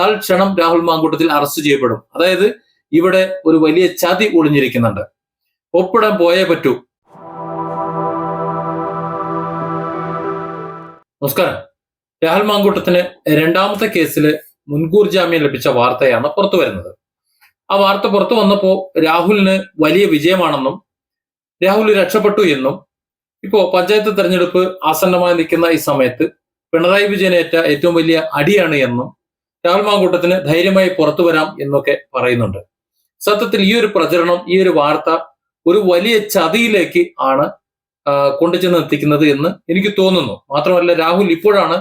തൽക്ഷണം രാഹുൽ മാങ്കൂട്ടത്തിൽ അറസ്റ്റ് ചെയ്യപ്പെടും. അതായത് ഇവിടെ ഒരു വലിയ ചതി ഒളിഞ്ഞിരിക്കുന്നുണ്ട്. ഒപ്പിടാൻ പോയേ പറ്റൂ. നമസ്കാരം. രാഹുൽ മാങ്കൂട്ടത്തിന് രണ്ടാമത്തെ കേസിൽ മുൻകൂർ ജാമ്യം ലഭിച്ച വാർത്തയാണ് പുറത്തു വരുന്നത്. ആ വാർത്ത പുറത്തു വന്നപ്പോൾ രാഹുലിന് വലിയ വിജയമാണെന്നും രാഹുൽ രക്ഷപ്പെട്ടു എന്നും ഇപ്പോ പഞ്ചായത്ത് തെരഞ്ഞെടുപ്പ് ആസന്നമായി നിൽക്കുന്ന ഈ സമയത്ത് പിണറായി വിജയനേറ്റ ഏറ്റവും വലിയ അടിയാണ് എന്നും രാഹുൽ മാങ്കൂട്ടത്തിന് ധൈര്യമായി പുറത്തു വരാം എന്നൊക്കെ പറയുന്നുണ്ട്. സത്യത്തിൽ ഈ ഒരു പ്രചരണം ഈ ഒരു വാർത്ത ഒരു വലിയ ചതിയിലേക്ക് ആണ് കൊണ്ടുചെന്ന് എത്തിക്കുന്നത് എന്ന് എനിക്ക് തോന്നുന്നു. മാത്രമല്ല രാഹുൽ ഇപ്പോഴാണ്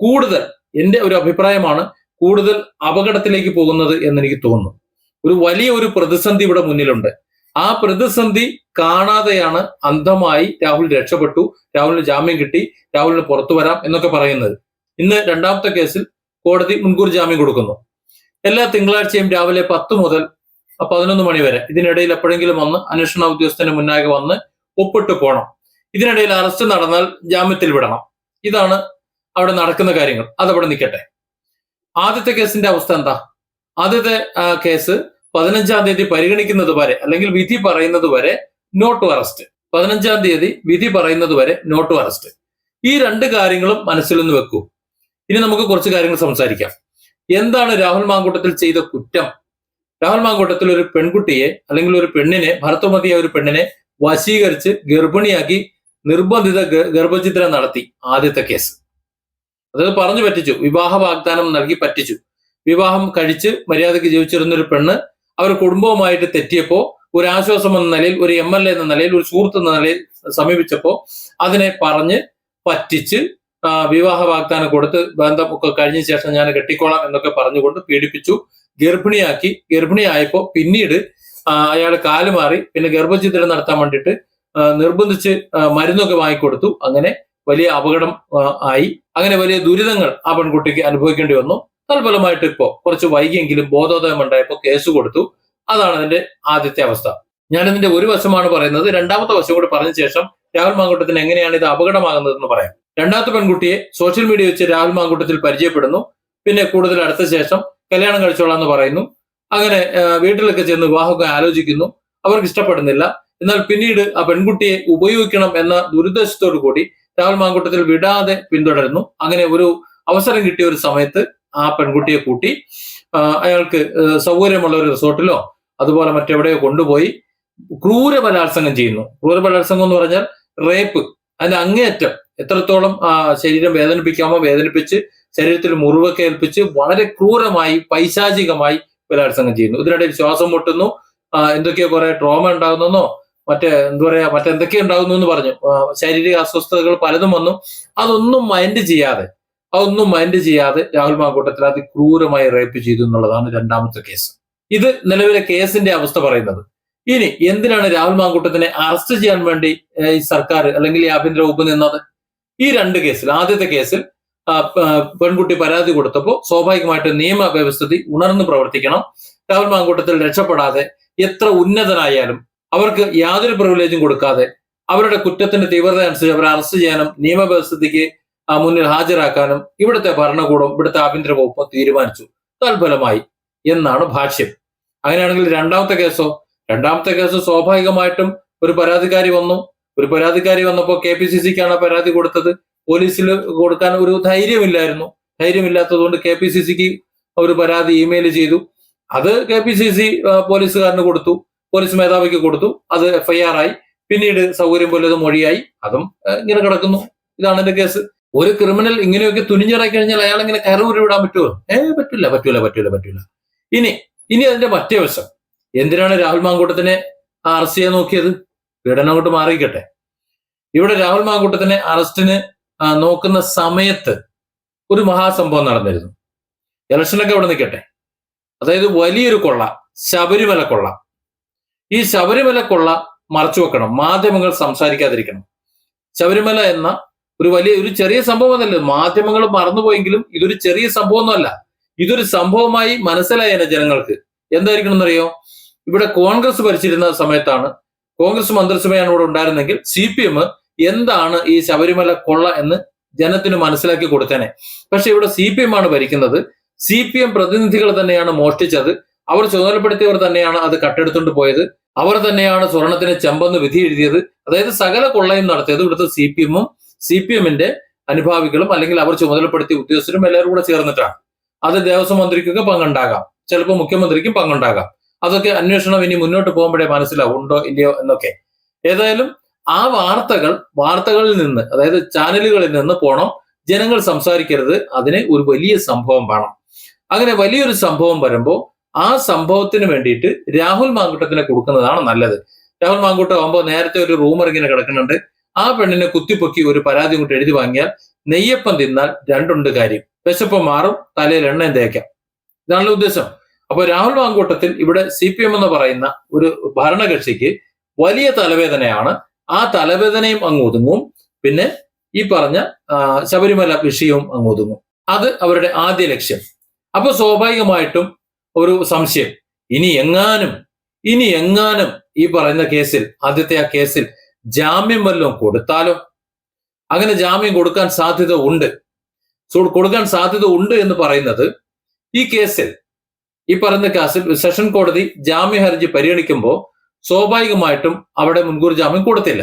കൂടുതൽ എന്റെ ഒരു അഭിപ്രായമാണ് കൂടുതൽ അപകടത്തിലേക്ക് പോകുന്നത് എന്ന് എനിക്ക് തോന്നുന്നു. ഒരു വലിയ ഒരു പ്രതിസന്ധി ഇവിടെ മുന്നിലുണ്ട്. ആ പ്രതിസന്ധി കാണാതെയാണ് അന്ധമായി രാഹുൽ രക്ഷപ്പെട്ടു രാഹുലിന് ജാമ്യം കിട്ടി രാഹുലിന് പുറത്തു വരാം എന്നൊക്കെ പറയുന്നത്. ഇന്ന് രണ്ടാമത്തെ കേസിൽ കോടതി മുൻകൂർ ജാമ്യം കൊടുക്കുന്നു. എല്ലാ തിങ്കളാഴ്ചയും രാവിലെ പത്ത് മുതൽ പതിനൊന്ന് മണി വരെ ഇതിനിടയിൽ എപ്പോഴെങ്കിലും വന്ന് അന്വേഷണ ഉദ്യോഗസ്ഥന് മുന്നാകെ വന്ന് ഒപ്പിട്ട് പോകണം ഇതിനിടയിൽ അറസ്റ്റ് നടന്നാൽ ജാമ്യത്തിൽ വിടണം. ഇതാണ് അവിടെ നടക്കുന്ന കാര്യങ്ങൾ. അതവിടെ നിൽക്കട്ടെ. ആദ്യത്തെ കേസിന്റെ അവസ്ഥ എന്താ? ആദ്യത്തെ കേസ് പതിനഞ്ചാം തീയതി പരിഗണിക്കുന്നത് വരെ അല്ലെങ്കിൽ വിധി പറയുന്നത് വരെ നോട്ട് അറസ്റ്റ്. പതിനഞ്ചാം തീയതി വിധി പറയുന്നത് വരെ നോട്ട് അറസ്റ്റ്. ഈ രണ്ട് കാര്യങ്ങളും മനസ്സിൽ നിന്ന് വെക്കൂ. ഇനി നമുക്ക് കുറച്ച് കാര്യങ്ങൾ സംസാരിക്കാം. എന്താണ് രാഹുൽ മാങ്കൂട്ടത്തിൽ ചെയ്ത കുറ്റം? രാഹുൽ മാങ്കൂട്ടത്തിൽ ഒരു പെൺകുട്ടിയെ അല്ലെങ്കിൽ ഒരു പെണ്ണിനെ ഭർത്തമതിയായ ഒരു പെണ്ണിനെ വശീകരിച്ച് ഗർഭിണിയാക്കി നിർബന്ധിത ഗർഭചിത്രം നടത്തി ആദ്യത്തെ കേസ്. അതായത് പറഞ്ഞു പറ്റിച്ചു. വിവാഹ വാഗ്ദാനം നൽകി പറ്റിച്ചു. വിവാഹം കഴിച്ച് മര്യാദയ്ക്ക് ജീവിച്ചിരുന്ന ഒരു പെണ്ണ് അവർ കുടുംബവുമായിട്ട് തെറ്റിയപ്പോ ഒരു ആശ്വാസം എന്ന നിലയിൽ ഒരു എം എൽ എ എന്ന നിലയിൽ ഒരു സുഹൃത്ത് എന്ന നിലയിൽ സമീപിച്ചപ്പോ അതിനെ പറഞ്ഞ് പറ്റിച്ച് വിവാഹ വാഗ്ദാനം കൊടുത്ത് ബന്ധം ഒക്കെ കഴിഞ്ഞ ശേഷം ഞാൻ കെട്ടിക്കോളാം എന്നൊക്കെ പറഞ്ഞുകൊണ്ട് പീഡിപ്പിച്ചു. ഗർഭിണിയാക്കി. ഗർഭിണിയായപ്പോ പിന്നീട് അയാൾ കാലുമാറി പിന്നെ ഗർഭചിത്രം നടത്താൻ വേണ്ടിയിട്ട് നിർബന്ധിച്ച് മരുന്നൊക്കെ വാങ്ങിക്കൊടുത്തു. അങ്ങനെ വലിയ അപകടം ആയി. അങ്ങനെ വലിയ ദുരിതങ്ങൾ ആ പെൺകുട്ടിക്ക് അനുഭവിക്കേണ്ടി വന്നു. തൽഫലമായിട്ട് ഇപ്പോ കുറച്ച് വൈകിയെങ്കിലും ബോധോദയം ഉണ്ടായപ്പോൾ കേസ് കൊടുത്തു. അതാണ് അതിന്റെ ആദ്യത്തെ അവസ്ഥ. ഞാനിതിന്റെ ഒരു വശമാണ് പറയുന്നത്. രണ്ടാമത്തെ വശം കൂടി പറഞ്ഞ ശേഷം രാഹുൽ മാങ്കൂട്ടത്തിന് എങ്ങനെയാണ് ഇത് അപകടമാകുന്നതെന്ന് പറയാം. രണ്ടാമത്തെ പെൺകുട്ടിയെ സോഷ്യൽ മീഡിയ വെച്ച് രാഹുൽ മാങ്കൂട്ടത്തിൽ പരിചയപ്പെടുന്നു. പിന്നെ കൂടുതൽ അടുത്ത ശേഷം കല്യാണം കഴിച്ചോളാം എന്ന് പറയുന്നു. അങ്ങനെ വീട്ടിലൊക്കെ ചെന്ന് വിവാഹമൊക്കെ ആലോചിക്കുന്നു. അവർക്ക് ഇഷ്ടപ്പെടുന്നില്ല. എന്നാൽ പിന്നീട് ആ പെൺകുട്ടിയെ ഉപയോഗിക്കണം എന്ന ദുരുദ്ദേശത്തോടു കൂടി രാഹുൽ മാങ്കൂട്ടത്തിൽ വിടാതെ പിന്തുടരുന്നു. അങ്ങനെ ഒരു അവസരം കിട്ടിയ ഒരു സമയത്ത് ആ പെൺകുട്ടിയെ കൂട്ടി അയാൾക്ക് സൗകര്യമുള്ള ഒരു റിസോർട്ടിലോ അതുപോലെ മറ്റെവിടെയോ കൊണ്ടുപോയി ക്രൂര ബലാത്സംഗം ചെയ്യുന്നു. ക്രൂര ബലാത്സംഗം എന്ന് പറഞ്ഞാൽ റേപ്പ്. അതിന്റെ അങ്ങേയറ്റം എത്രത്തോളം ശരീരം വേദനിപ്പിക്കാമോ വേദനിപ്പിച്ച് ശരീരത്തിൽ മുറിവൊക്കെ ഏൽപ്പിച്ച് വളരെ ക്രൂരമായി പൈശാചികമായി ബലാത്സംഗം ചെയ്യുന്നു. ഇതിനിടയിൽ ശ്വാസം മുട്ടുന്നു. എന്തൊക്കെയോ കുറെ ട്രോമ ഉണ്ടാകുന്നെന്നോ മറ്റേ എന്താ പറയാ മറ്റെന്തൊക്കെ ഉണ്ടാകുന്നു എന്ന് പറഞ്ഞു. ശാരീരിക അസ്വസ്ഥതകൾ പലതും വന്നു. അതൊന്നും മൈൻഡ് ചെയ്യാതെ അതൊന്നും മൈൻഡ് ചെയ്യാതെ രാഹുൽ മാങ്കൂട്ടത്തിൽ അതിക്രൂരമായി റേപ്പ് ചെയ്തു എന്നുള്ളതാണ് രണ്ടാമത്തെ കേസ് ഇത് നിലവിലെ കേസിന്റെ അവസ്ഥ പറയുന്നത്. ഇനി എന്തിനാണ് രാഹുൽ മാങ്കൂട്ടത്തിനെ അറസ്റ്റ് ചെയ്യാൻ വേണ്ടി ഈ സർക്കാർ അല്ലെങ്കിൽ ഈ ആഭ്യന്തര വകുപ്പ് നിന്നത്? ഈ രണ്ട് കേസിൽ ആദ്യത്തെ കേസിൽ പെൺകുട്ടി പരാതി കൊടുത്തപ്പോൾ സ്വാഭാവികമായിട്ട് നിയമ വ്യവസ്ഥിതി ഉണർന്നു പ്രവർത്തിക്കണം. രാഹുൽ മാങ്കൂട്ടത്തിൽ രക്ഷപ്പെടാതെ എത്ര ഉന്നതനായാലും അവർക്ക് യാതൊരു പ്രിവിലേജും കൊടുക്കാതെ അവരുടെ കുറ്റത്തിന്റെ തീവ്രത അനുസരിച്ച് അവരെ അറസ്റ്റ് ചെയ്യാനും നിയമവ്യവസ്ഥിതിക്ക് വ്യവസ്ഥിതിക്ക് മുന്നിൽ ഹാജരാക്കാനും ഇവിടുത്തെ ഭരണകൂടം ഇവിടുത്തെ ആഭ്യന്തര വകുപ്പ് തീരുമാനിച്ചു. തൽഫലമായി എന്നാണ് ഭാഷ്യം. അങ്ങനെയാണെങ്കിൽ രണ്ടാമത്തെ കേസോ? രണ്ടാമത്തെ കേസ് സ്വാഭാവികമായിട്ടും ഒരു പരാതിക്കാരി വന്നു. ഒരു പരാതിക്കാരി വന്നപ്പോൾ കെ പി സി സിക്കാണ് പരാതി കൊടുത്തത്. പോലീസിൽ കൊടുക്കാൻ ഒരു ധൈര്യമില്ലായിരുന്നു. ധൈര്യമില്ലാത്തതുകൊണ്ട് കെ പി സി സിക്ക് ഒരു പരാതി ഇമെയിൽ ചെയ്തു. അത് കെ പി സി സി പോലീസുകാരന് കൊടുത്തു. പോലീസ് മേധാവിക്ക് കൊടുത്തു. അത് എഫ്ഐആർ ആയി. പിന്നീട് സൗകര്യം പോലെ അത് മൊഴിയായി. അതും ഇങ്ങനെ കിടക്കുന്നു. ഇതാണ് എന്റെ കേസ്. ഒരു ക്രിമിനൽ ഇങ്ങനെയൊക്കെ തുനിഞ്ഞിറക്കി കഴിഞ്ഞാൽ അയാൾ ഇങ്ങനെ കയറി വിടാൻ പറ്റുമോ? ഏ പറ്റില്ല പറ്റൂല പറ്റൂല പറ്റൂല. ഇനി ഇനി അതിന്റെ മറ്റേ വശം. എന്തിനാണ് രാഹുൽ മാങ്കൂട്ടത്തിനെ അറസ്റ്റ് ചെയ്യാൻ നോക്കിയത്? പീഡനം അങ്ങോട്ട് മാറിയിക്കട്ടെ ഇവിടെ രാഹുൽ മാങ്കൂട്ടത്തിനെ അറസ്റ്റിന് നോക്കുന്ന സമയത്ത് ഒരു മഹാസംഭവം നടന്നിരുന്നു. ഇലക്ഷനൊക്കെ അവിടെ നിൽക്കട്ടെ. അതായത് വലിയൊരു കൊള്ള ശബരിമല കൊള്ള. ഈ ശബരിമല കൊള്ള മറച്ചു വെക്കണം മാധ്യമങ്ങൾ സംസാരിക്കാതിരിക്കണം. ശബരിമല എന്ന ഒരു വലിയ ഒരു ചെറിയ സംഭവമല്ല മാധ്യമങ്ങൾ മറന്നുപോയെങ്കിലും ഇതൊരു ചെറിയ സംഭവമൊന്നുമല്ല. ഇതൊരു സംഭവമായി മനസ്സിലായേനെ ജനങ്ങൾക്ക്. എന്തായിരിക്കണം എന്നറിയോ? ഇവിടെ കോൺഗ്രസ് ഭരിച്ചിരുന്ന സമയത്താണ് കോൺഗ്രസ് മന്ത്രിസഭയാണ് ഇവിടെ ഉണ്ടായിരുന്നെങ്കിൽ സി പി എം എന്താണ് ഈ ശബരിമല കൊള്ള എന്ന് ജനത്തിന് മനസ്സിലാക്കി കൊടുത്തേനെ. പക്ഷെ ഇവിടെ സി പി എം ആണ് ഭരിക്കുന്നത്. സി പി എം പ്രതിനിധികൾ തന്നെയാണ് മോഷ്ടിച്ചത്. അവർ ചുമതലപ്പെടുത്തിയവർ തന്നെയാണ് അത് കട്ടെടുത്തുകൊണ്ട് പോയത്. അവർ തന്നെയാണ് സ്വർണത്തിന് ചെമ്പെന്ന് വിധി എഴുതിയത്. അതായത് സകല കൊള്ളയും നടത്തിയത് ഇവിടുത്തെ സി പി എമ്മും സി പി എമ്മിന്റെ അനുഭാവികളും അല്ലെങ്കിൽ അവർ ചുമതലപ്പെടുത്തിയ ഉദ്യോഗസ്ഥരും എല്ലാവരും കൂടെ ചേർന്നിട്ടാണ്. അത് ദേവസ്വം മന്ത്രിക്കൊക്കെ പങ്കുണ്ടാകാം. ചിലപ്പോൾ മുഖ്യമന്ത്രിക്കും പങ്കുണ്ടാകാം. അതൊക്കെ അന്വേഷണം ഇനി മുന്നോട്ട് പോകുമ്പോഴേ മനസ്സിലാവും ഉണ്ടോ ഇല്ലയോ എന്നൊക്കെ. ഏതായാലും ആ വാർത്തകൾ വാർത്തകളിൽ നിന്ന് അതായത് ചാനലുകളിൽ നിന്ന് പോണം. ജനങ്ങൾ സംസാരിക്കരുത്. അതിന് ഒരു വലിയ സംഭവം വേണം. അങ്ങനെ വലിയൊരു സംഭവം വരുമ്പോൾ ആ സംഭവത്തിന് വേണ്ടിയിട്ട് രാഹുൽ മാങ്കുട്ടത്തിനെ കൊടുക്കുന്നതാണ് നല്ലത്. രാഹുൽ മാങ്കുട്ടം ആകുമ്പോൾ നേരത്തെ ഒരു റൂമർ ഇങ്ങനെ കിടക്കുന്നുണ്ട്. ആ പെണ്ണിനെ കുത്തിപ്പൊക്കി ഒരു പരാതി കൊണ്ട് എഴുതി വാങ്ങിയാൽ നെയ്യപ്പം തിന്നാൽ രണ്ടുണ്ട് കാര്യം. വിശപ്പ് മാറും തലയിൽ എണ്ണയും തേക്കാം. ഇതാണല്ലോ ഉദ്ദേശം. അപ്പോൾ രാഹുൽ മാങ്കൂട്ടത്തിൽ ഇവിടെ സി പി എം എന്ന് പറയുന്ന ഒരു ഭരണകക്ഷിക്ക് വലിയ തലവേദനയാണ് ആ തലവേദനയും അങ്ങ് ഒതുങ്ങും. പിന്നെ ഈ പറഞ്ഞ ശബരിമല വിഷയവും അങ്ങ് ഒതുങ്ങും. അത് അവരുടെ ആദ്യ ലക്ഷ്യം. അപ്പൊ സ്വാഭാവികമായിട്ടും ഒരു സംശയം. ഇനി എങ്ങാനും ഇനി എങ്ങാനും ഈ പറയുന്ന കേസിൽ ആദ്യത്തെ ആ കേസിൽ ജാമ്യം വല്ലതും കൊടുത്താലോ? അങ്ങനെ ജാമ്യം കൊടുക്കാൻ സാധ്യത ഉണ്ട്. കൊടുക്കാൻ സാധ്യത ഉണ്ട് എന്ന് പറയുന്നത് ഈ കേസിൽ ഈ പറയുന്ന കേസിൽ സെഷൻ കോടതി ജാമ്യ ഹർജി പരിഗണിക്കുമ്പോൾ സ്വാഭാവികമായിട്ടും അവിടെ മുൻകൂർ ജാമ്യം കൊടുത്തില്ല.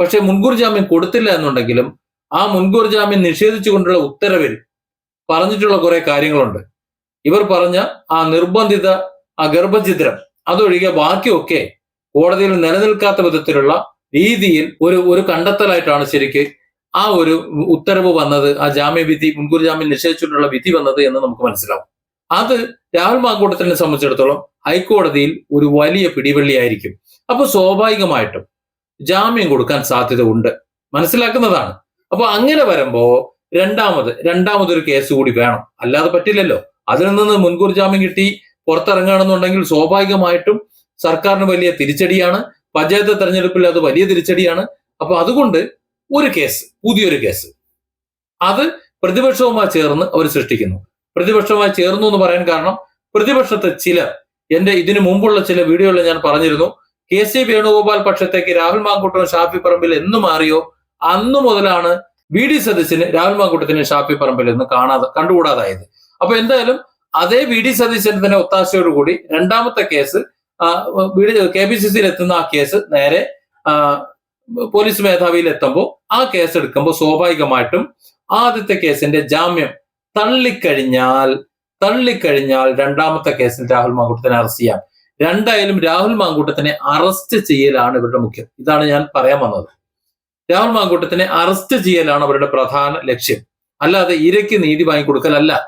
പക്ഷെ മുൻകൂർ ജാമ്യം കൊടുത്തില്ല എന്നുണ്ടെങ്കിലും ആ മുൻകൂർ ജാമ്യം നിഷേധിച്ചുകൊണ്ടുള്ള ഉത്തരവിൽ പറഞ്ഞിട്ടുള്ള കുറെ കാര്യങ്ങളുണ്ട്. ഇവർ പറഞ്ഞ ആ നിർബന്ധിത ആ ഗർഭചിത്രം അതൊഴികെ ബാക്കിയൊക്കെ കോടതിയിൽ നിലനിൽക്കാത്ത വിധത്തിലുള്ള രീതിയിൽ ഒരു ഒരു കണ്ടെത്തലായിട്ടാണ് ശരിക്ക് ആ ഒരു ഉത്തരവ് വന്നത് ആ ജാമ്യവിധി മുൻകൂർ ജാമ്യം നിഷേധിച്ചിട്ടുള്ള വിധി വന്നത് എന്ന് നമുക്ക് മനസ്സിലാവും. അത് രാഹുൽ മാങ്കൂട്ടത്തിനെ സംബന്ധിച്ചിടത്തോളം ഹൈക്കോടതിയിൽ ഒരു വലിയ പിടിവള്ളിയായിരിക്കും. അപ്പൊ സ്വാഭാവികമായിട്ടും ജാമ്യം കൊടുക്കാൻ സാധ്യത ഉണ്ട്. മനസ്സിലാക്കുന്നതാണ്. അപ്പൊ അങ്ങനെ വരുമ്പോ രണ്ടാമത് രണ്ടാമതൊരു കേസ് കൂടി വേണം. അല്ലാതെ പറ്റില്ലല്ലോ. അതിൽ നിന്ന് മുൻകൂർ ജാമ്യം കിട്ടി പുറത്തിറങ്ങുകയാണെന്നുണ്ടെങ്കിൽ സ്വാഭാവികമായിട്ടും സർക്കാരിന് വലിയ തിരിച്ചടിയാണ്. പഞ്ചായത്ത് തെരഞ്ഞെടുപ്പിൽ അത് വലിയ തിരിച്ചടിയാണ്. അപ്പൊ അതുകൊണ്ട് ഒരു കേസ് പുതിയൊരു കേസ്. അത് പ്രതിപക്ഷവുമായി ചേർന്ന് അവർ സൃഷ്ടിക്കുന്നു. പ്രതിപക്ഷവുമായി ചേർന്നു എന്ന് പറയാൻ കാരണം പ്രതിപക്ഷത്തെ ചിലർ എന്റെ ഇതിനു മുമ്പുള്ള ചില വീഡിയോകളിൽ ഞാൻ പറഞ്ഞിരുന്നു. കെ സി വേണുഗോപാൽ പക്ഷത്തേക്ക് രാഹുൽ മാങ്കൂട്ടവും ഷാഫി പറമ്പിൽ എന്ന് മാറിയോ? അന്നു മുതലാണ് വി ഡി സതീശന് രാഹുൽ മാങ്കൂട്ടത്തിന് ഷാഫി പറമ്പിൽ എന്ന് കാണാതെ കണ്ടുകൂടാതായത്. അപ്പൊ എന്തായാലും അതേ വി ഡി സതീശന് തന്നെ ഒത്താശയോടുകൂടി രണ്ടാമത്തെ കേസ് കെ പി സി സിയിൽ എത്തുന്ന ആ കേസ് നേരെ പോലീസ് മേധാവിയിൽ എത്തുമ്പോൾ ആ കേസ് എടുക്കുമ്പോൾ സ്വാഭാവികമായിട്ടും ആദ്യത്തെ കേസിന്റെ ജാമ്യം തള്ളിക്കഴിഞ്ഞാൽ തള്ളിക്കഴിഞ്ഞാൽ രണ്ടാമത്തെ കേസിൽ രാഹുൽ മാങ്കൂട്ടത്തിനെ അറസ്റ്റ് ചെയ്യാം. രണ്ടായാലും രാഹുൽ മാങ്കൂട്ടത്തിനെ അറസ്റ്റ് ചെയ്യലാണ് ഇവരുടെ മുഖ്യം. ഇതാണ് ഞാൻ പറയാൻ വന്നത്. രാഹുൽ മാങ്കൂട്ടത്തിനെ അറസ്റ്റ് ചെയ്യലാണ് അവരുടെ പ്രധാന ലക്ഷ്യം. അല്ലാതെ ഇരയ്ക്ക് നീതി വാങ്ങിക്കൊടുക്കലല്ല.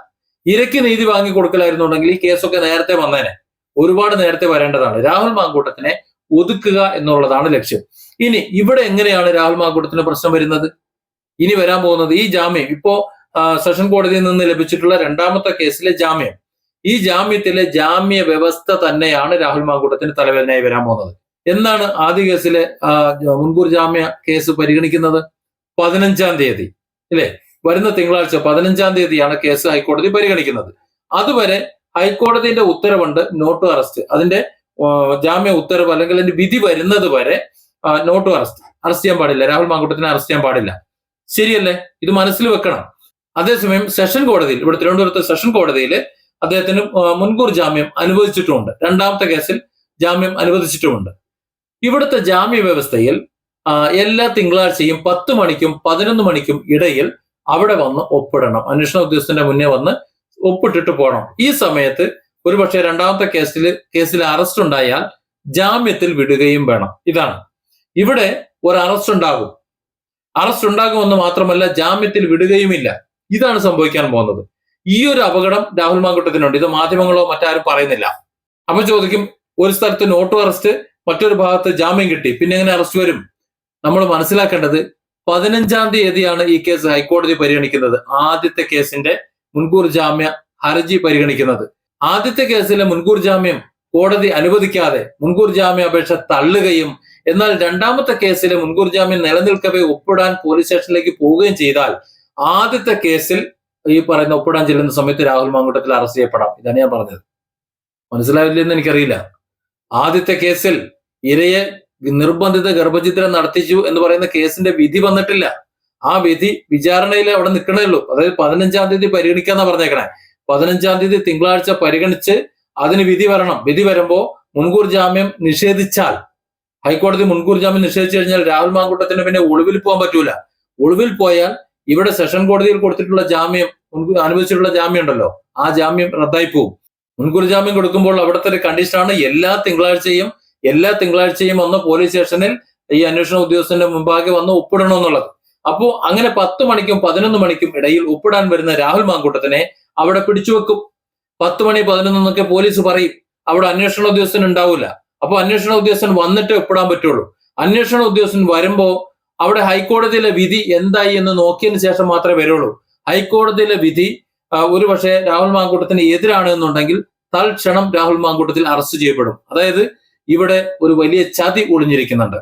ഇരയ്ക്ക് നീതി വാങ്ങിക്കൊടുക്കലായിരുന്നുണ്ടെങ്കിൽ ഈ കേസൊക്കെ നേരത്തെ വന്നേനെ. ഒരുപാട് നേരത്തെ വരേണ്ടതാണ്. രാഹുൽ മാങ്കൂട്ടത്തിനെ ഒതുക്കുക എന്നുള്ളതാണ് ലക്ഷ്യം. ഇനി ഇവിടെ എങ്ങനെയാണ് രാഹുൽ മാങ്കൂട്ടത്തിന് പ്രശ്നം വരുന്നത്? ഇനി വരാൻ പോകുന്നത് ഈ ജാമ്യം. ഇപ്പോ സെഷൻ കോടതിയിൽ നിന്ന് ലഭിച്ചിട്ടുള്ള രണ്ടാമത്തെ കേസിലെ ജാമ്യം. ഈ ജാമ്യത്തിലെ ജാമ്യ വ്യവസ്ഥ തന്നെയാണ് രാഹുൽ മാങ്കൂട്ടത്തിന് തലവേദനയായി വരാൻ പോകുന്നത്. എന്നാണ് ആദ്യ കേസിലെ മുൻകൂർ ജാമ്യ കേസ് പരിഗണിക്കുന്നത്? പതിനഞ്ചാം തീയതി ഇല്ലേ വരുന്ന തിങ്കളാഴ്ച പതിനഞ്ചാം തീയതിയാണ് കേസ് ഹൈക്കോടതി പരിഗണിക്കുന്നത്. അതുവരെ ഹൈക്കോടതിന്റെ ഉത്തരവുണ്ട് നോട്ട് അറസ്റ്റ്. അതിന്റെ ജാമ്യ ഉത്തരവ് അല്ലെങ്കിൽ അതിന്റെ വിധി വരുന്നത് വരെ നോട്ട് അറസ്റ്റ്. അറസ്റ്റ് ചെയ്യാൻ പാടില്ല. രാഹുൽ മാങ്കൂട്ടത്തിനെ അറസ്റ്റ് ചെയ്യാൻ പാടില്ല. ശരിയല്ലേ? ഇത് മനസ്സിൽ വെക്കണം. അതേസമയം സെഷൻ കോടതിയിൽ ഇവിടെ തിരുവനന്തപുരത്ത് സെഷൻ കോടതിയിൽ അദ്ദേഹത്തിന് മുൻകൂർ ജാമ്യം അനുവദിച്ചിട്ടുമുണ്ട്. രണ്ടാമത്തെ കേസിൽ ജാമ്യം അനുവദിച്ചിട്ടുമുണ്ട്. ഇവിടുത്തെ ജാമ്യ വ്യവസ്ഥയിൽ എല്ലാ തിങ്കളാഴ്ചയും പത്ത് മണിക്കും പതിനൊന്ന് മണിക്കും ഇടയിൽ അവിടെ വന്ന് ഒപ്പിടണം. അന്വേഷണ ഉദ്യോഗസ്ഥന്റെ മുന്നേ വന്ന് ഒപ്പിട്ടിട്ട് പോകണം. ഈ സമയത്ത് ഒരുപക്ഷെ രണ്ടാമത്തെ കേസിൽ കേസിൽ അറസ്റ്റ് ഉണ്ടായാൽ ജാമ്യത്തിൽ വിടുകയും വേണം. ഇതാണ്. ഇവിടെ ഒരു അറസ്റ്റ് ഉണ്ടാകും. അറസ്റ്റ് ഉണ്ടാകുമെന്ന് മാത്രമല്ല ജാമ്യത്തിൽ വിടുകയുമില്ല. ഇതാണ് സംഭവിക്കാൻ പോകുന്നത്. ഈ ഒരു അപകടം രാഹുൽ മാങ്കുട്ടത്തിനുണ്ട്. ഇത് മാധ്യമങ്ങളോ മറ്റാരും പറയുന്നില്ല. അപ്പൊ ചോദിക്കും ഒരു സ്ഥലത്ത് നോട്ട് അറസ്റ്റ് മറ്റൊരു ഭാഗത്ത് ജാമ്യം കിട്ടി. പിന്നെ എങ്ങനെ അറസ്റ്റ് വരും? നമ്മൾ മനസ്സിലാക്കേണ്ടത് പതിനഞ്ചാം തീയതിയാണ് ഈ കേസ് ഹൈക്കോടതി പരിഗണിക്കുന്നത്. ആദ്യത്തെ കേസിന്റെ മുൻകൂർ ജാമ്യ ഹർജി പരിഗണിക്കുന്നത്. ആദ്യത്തെ കേസിലെ മുൻകൂർ ജാമ്യം കോടതി അനുവദിക്കാതെ മുൻകൂർ ജാമ്യ അപേക്ഷ തള്ളുകയും എന്നാൽ രണ്ടാമത്തെ കേസിലെ മുൻകൂർ ജാമ്യം നിലനിൽക്കവേ ഒപ്പിടാൻ പോലീസ് സ്റ്റേഷനിലേക്ക് പോവുകയും ചെയ്താൽ ആദ്യത്തെ കേസിൽ ഈ പറയുന്ന ഒപ്പിടാൻ ചെല്ലുന്ന സമയത്ത് രാഹുൽ മാങ്കുട്ടത്തിൽ അറസ്റ്റ് ചെയ്യപ്പെടാം. ഇതാണ് ഞാൻ പറഞ്ഞത്. മനസ്സിലാവില്ലെന്ന് എനിക്കറിയില്ല. ആദ്യത്തെ കേസിൽ ഇരയെ നിർബന്ധിത ഗർഭചിത്രം നടത്തിച്ചു എന്ന് പറയുന്ന കേസിന്റെ വിധി വന്നിട്ടില്ല. ആ വിധി വിചാരണയിൽ അവിടെ നിൽക്കണേ ഉള്ളൂ. അതായത് പതിനഞ്ചാം തീയതി പരിഗണിക്കാന്നാ പറഞ്ഞേക്കണേ. പതിനഞ്ചാം തീയതി തിങ്കളാഴ്ച പരിഗണിച്ച് അതിന് വിധി വരണം. വിധി വരുമ്പോ മുൻകൂർ ജാമ്യം നിഷേധിച്ചാൽ ഹൈക്കോടതി മുൻകൂർ ജാമ്യം നിഷേധിച്ചു കഴിഞ്ഞാൽ രാഹുൽ മാങ്കൂട്ടത്തിന് പിന്നെ ഒളിവിൽ പോകാൻ പറ്റൂല. ഒളിവിൽ പോയാൽ ഇവിടെ സെഷൻ കോടതിയിൽ കൊടുത്തിട്ടുള്ള ജാമ്യം അനുവദിച്ചിട്ടുള്ള ജാമ്യം ഉണ്ടല്ലോ. ആ ജാമ്യം റദ്ദായി പോകും മുൻകൂർ ജാമ്യം കൊടുക്കുമ്പോൾ അവിടുത്തെ ഒരു കണ്ടീഷനാണ് എല്ലാ തിങ്കളാഴ്ചയും എല്ലാ തിങ്കളാഴ്ചയും വന്ന് പോലീസ് സ്റ്റേഷനിൽ ഈ അന്വേഷണ ഉദ്യോഗസ്ഥന്റെ മുമ്പാകെ വന്ന് ഒപ്പിടണമെന്നുള്ളത്. അപ്പോ അങ്ങനെ പത്ത് മണിക്കും പതിനൊന്ന് മണിക്കും ഇടയിൽ ഒപ്പിടാൻ വരുന്ന രാഹുൽ മാങ്കൂട്ടത്തിനെ അവിടെ പിടിച്ചു വെക്കും. പത്ത് മണി പതിനൊന്നൊക്കെ പോലീസ് പറയും. അവിടെ അന്വേഷണ ഉദ്യോഗസ്ഥൻ ഉണ്ടാവില്ല അപ്പൊ അന്വേഷണ ഉദ്യോഗസ്ഥൻ വന്നിട്ടേ ഒപ്പിടാൻ പറ്റുള്ളൂ. അന്വേഷണ ഉദ്യോഗസ്ഥൻ വരുമ്പോ അവിടെ ഹൈക്കോടതിയിലെ വിധി എന്തായി എന്ന് നോക്കിയതിന് ശേഷം മാത്രമേ വരുള്ളൂ. ഹൈക്കോടതിയിലെ വിധി ഒരു പക്ഷേ രാഹുൽ മാങ്കൂട്ടത്തിന് എതിരാണ് എന്നുണ്ടെങ്കിൽ തൽക്ഷണം രാഹുൽ മാങ്കൂട്ടത്തിൽ അറസ്റ്റ് ചെയ്യപ്പെടും. അതായത് ഇവിടെ ഒരു വലിയ ചതി ഒളിഞ്ഞിരിക്കുന്നുണ്ട്.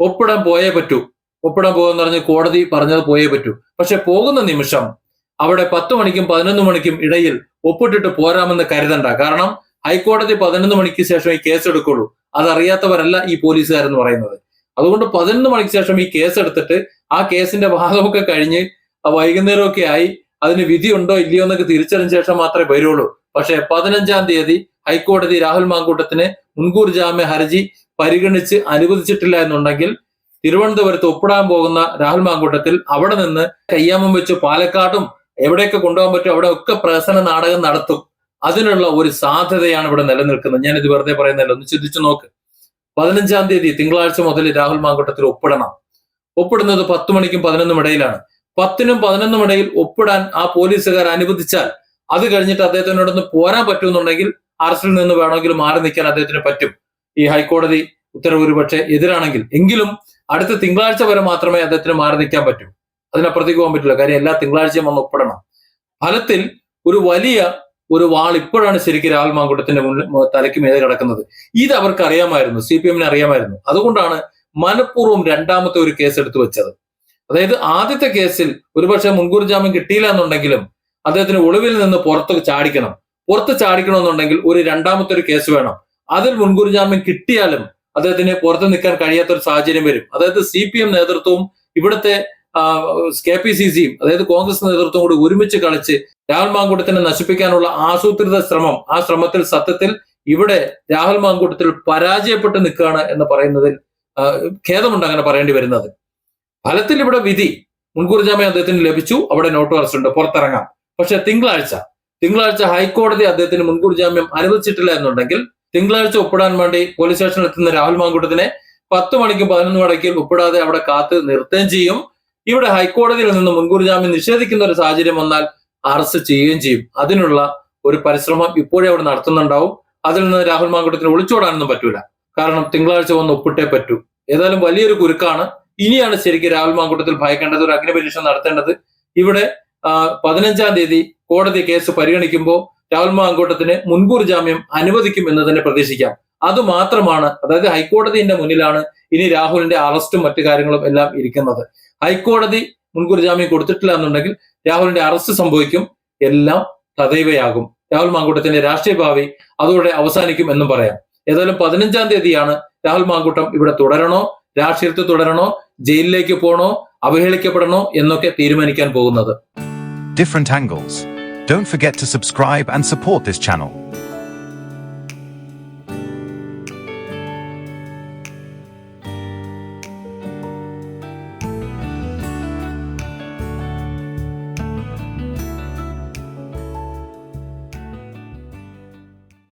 ഒപ്പിടാൻ പോയേ പറ്റൂ. ഒപ്പിടാൻ പോകുമെന്ന് പറഞ്ഞ് കോടതി പറഞ്ഞത് പോയേ പറ്റൂ. പക്ഷെ പോകുന്ന നിമിഷം അവിടെ പത്ത് മണിക്കും പതിനൊന്ന് മണിക്കും ഇടയിൽ ഒപ്പിട്ടിട്ട് പോരാമെന്ന് കരുതണ്ട. കാരണം ഹൈക്കോടതി പതിനൊന്ന് മണിക്ക് ശേഷം ഈ കേസ് എടുക്കുള്ളൂ അതറിയാത്തവരല്ല ഈ പോലീസുകാരെന്ന് പറയുന്നത്. അതുകൊണ്ട് പതിനൊന്ന് മണിക്ക് ശേഷം ഈ കേസ് എടുത്തിട്ട് ആ കേസിന്റെ വാദമൊക്കെ കഴിഞ്ഞ് വൈകുന്നേരമൊക്കെ ആയി അതിന് വിധി ഉണ്ടോ ഇല്ലയോ എന്നൊക്കെ തിരിച്ചറിഞ്ഞ ശേഷം മാത്രമേ വരുള്ളൂ. പക്ഷെ പതിനഞ്ചാം തീയതി ഹൈക്കോടതി രാഹുൽ മാങ്കൂട്ടത്തിന് മുൻകൂർ ജാമ്യ ഹർജി പരിഗണിച്ച് അനുവദിച്ചിട്ടില്ല എന്നുണ്ടെങ്കിൽ തിരുവനന്തപുരത്ത് ഒപ്പിടാൻ പോകുന്ന രാഹുൽ മാങ്കൂട്ടത്തിൽ അവിടെ നിന്ന് കയ്യാമം വെച്ച് പാലക്കാട്ടും എവിടെയൊക്കെ കൊണ്ടുപോകാൻ പറ്റും അവിടെ ഒക്കെ പ്രസന നാടകം നടത്തും. അതിനുള്ള ഒരു സാധ്യതയാണ് ഇവിടെ നിലനിൽക്കുന്നത്. ഞാൻ ഇത് വെറുതെ പറയുന്നില്ല ഒന്ന് ചിന്തിച്ചു നോക്ക്. പതിനഞ്ചാം തീയതി തിങ്കളാഴ്ച മുതൽ രാഹുൽ മാങ്കൂട്ടത്തിൽ ഒപ്പിടണം. ഒപ്പിടുന്നത് പത്ത് മണിക്കും പതിനൊന്നും ഇടയിലാണ്. പത്തിനും പതിനൊന്നും ഇടയിൽ ഒപ്പിടാൻ ആ പോലീസുകാർ അനുവദിച്ചാൽ അത് കഴിഞ്ഞിട്ട് അദ്ദേഹത്തിനോടൊന്ന് പോരാൻ പറ്റുമെന്നുണ്ടെങ്കിൽ അറസ്റ്റിൽ നിന്ന് വേണമെങ്കിൽ മാറി നിൽക്കാൻ അദ്ദേഹത്തിന് പറ്റും. ഈ ഹൈക്കോടതി ഉത്തരവ് ഒരുപക്ഷെ എതിരാണെങ്കിൽ എങ്കിലും അടുത്ത തിങ്കളാഴ്ച വരെ മാത്രമേ അദ്ദേഹത്തിന് മാറി നിൽക്കാൻ പറ്റൂ. അതിനപ്പുറത്തേക്ക് പോകാൻ പറ്റില്ല. കാര്യം എല്ലാ തിങ്കളാഴ്ചയും വന്ന് ഒപ്പിടണം. ഫലത്തിൽ ഒരു വലിയ ഒരു വാൾ ഇപ്പോഴാണ് ശരിക്കും രാഹുൽ മാങ്കുട്ടത്തിന്റെ മുന്നിൽ തലയ്ക്ക് മേലെ കിടക്കുന്നത്. ഇത് അവർക്ക് അറിയാമായിരുന്നു സി പി എമ്മിന് അറിയാമായിരുന്നു. അതുകൊണ്ടാണ് മനഃപൂർവം രണ്ടാമത്തെ ഒരു കേസ് എടുത്തു വെച്ചത്. അതായത് ആദ്യത്തെ കേസിൽ ഒരുപക്ഷെ മുൻകൂർ ജാമ്യം കിട്ടിയില്ല എന്നുണ്ടെങ്കിലും അദ്ദേഹത്തിന് ഒളിവിൽ നിന്ന് പുറത്ത് ചാടിക്കണം. പുറത്ത് ചാടിക്കണമെന്നുണ്ടെങ്കിൽ ഒരു രണ്ടാമത്തെ ഒരു കേസ് വേണം. അതിൽ മുൻകൂർ ജാമ്യം കിട്ടിയാലും അദ്ദേഹത്തിന് പുറത്ത് നിൽക്കാൻ കഴിയാത്ത ഒരു സാഹചര്യം വരും. അതായത് സി പി എം നേതൃത്വവും ഇവിടുത്തെ കെ പി സി സിയും അതായത് കോൺഗ്രസ് നേതൃത്വം കൂടി ഒരുമിച്ച് കളിച്ച് രാഹുൽ മാങ്കൂട്ടത്തിനെ നശിപ്പിക്കാനുള്ള ആസൂത്രിത ശ്രമം ആ ശ്രമത്തിൽ സത്യത്തിൽ ഇവിടെ രാഹുൽ മാങ്കൂട്ടത്തിൽ പരാജയപ്പെട്ട് നിൽക്കുകയാണ് എന്ന് പറയുന്നതിൽ ഖേദമുണ്ട് അങ്ങനെ പറയേണ്ടി വരുന്നത്. ഫലത്തിൽ ഇവിടെ വിധി മുൻകൂർ ജാമ്യം അദ്ദേഹത്തിന് ലഭിച്ചു അവിടെ നോട്ട് അറസ്റ്റ് ഉണ്ട് പുറത്തിറങ്ങാം. പക്ഷെ തിങ്കളാഴ്ച തിങ്കളാഴ്ച ഹൈക്കോടതി അദ്ദേഹത്തിന് മുൻകൂർ ജാമ്യം അനുവദിച്ചിട്ടില്ല എന്നുണ്ടെങ്കിൽ തിങ്കളാഴ്ച ഒപ്പിടാൻ വേണ്ടി പോലീസ് സ്റ്റേഷനിൽ എത്തുന്ന രാഹുൽ മാങ്കൂട്ടത്തിനെ പത്ത് മണിക്കും പതിനൊന്ന് മണിക്കും ഒപ്പിടാതെ അവിടെ കാത്ത് നിർത്തുകയും ചെയ്യും. ഇവിടെ ഹൈക്കോടതിയിൽ നിന്ന് മുൻകൂർ ജാമ്യം നിഷേധിക്കുന്ന ഒരു സാഹചര്യം വന്നാൽ അറസ്റ്റ് ചെയ്യുകയും ചെയ്യും. അതിനുള്ള ഒരു പരിശ്രമം ഇപ്പോഴേ അവിടെ നടത്തുന്നുണ്ടാവും. അതിൽ നിന്ന് രാഹുൽ മാങ്കുട്ടത്തിന് ഒളിച്ചോടാനൊന്നും പറ്റൂല. കാരണം തിങ്കളാഴ്ച വന്ന് ഒപ്പിട്ടേ പറ്റൂ. ഏതായാലും വലിയൊരു കുരുക്കാണ്. ഇനിയാണ് ശരിക്കും രാഹുൽ മാങ്കുട്ടത്തിൽ ഭയക്കേണ്ടത് ഒരു അഗ്നിപരീക്ഷ നടത്തേണ്ടത്. ഇവിടെ പതിനഞ്ചാം തീയതി കോടതി കേസ് പരിഗണിക്കുമ്പോൾ രാഹുൽ മാങ്കൂട്ടത്തിന് മുൻകൂർ ജാമ്യം അനുവദിക്കും എന്ന് തന്നെ പ്രതീക്ഷിക്കാം. അത് മാത്രമാണ് അതായത് ഹൈക്കോടതിന്റെ മുന്നിലാണ് ഇനി രാഹുലിന്റെ അറസ്റ്റും മറ്റു കാര്യങ്ങളും എല്ലാം ഇരിക്കുന്നത്. ഹൈക്കോടതി മുൻകൂർ ജാമ്യം കൊടുത്തിട്ടില്ല എന്നുണ്ടെങ്കിൽ രാഹുലിന്റെ അറസ്റ്റ് സംഭവിക്കും എല്ലാം തദൈവയാകും രാഹുൽ മാങ്കൂട്ടത്തിന്റെ രാഷ്ട്രീയ ഭാവി അതോടെ അവസാനിക്കും എന്നും പറയാം. ഏതായാലും പതിനഞ്ചാം തീയതിയാണ് രാഹുൽ മാങ്കൂട്ടം ഇവിടെ തുടരണോ രാഷ്ട്രീയത്തിൽ തുടരണോ ജയിലിലേക്ക് പോകണോ അവഹേളിക്കപ്പെടണോ എന്നൊക്കെ തീരുമാനിക്കാൻ പോകുന്നത്. Different angles don't forget to subscribe and support this channel.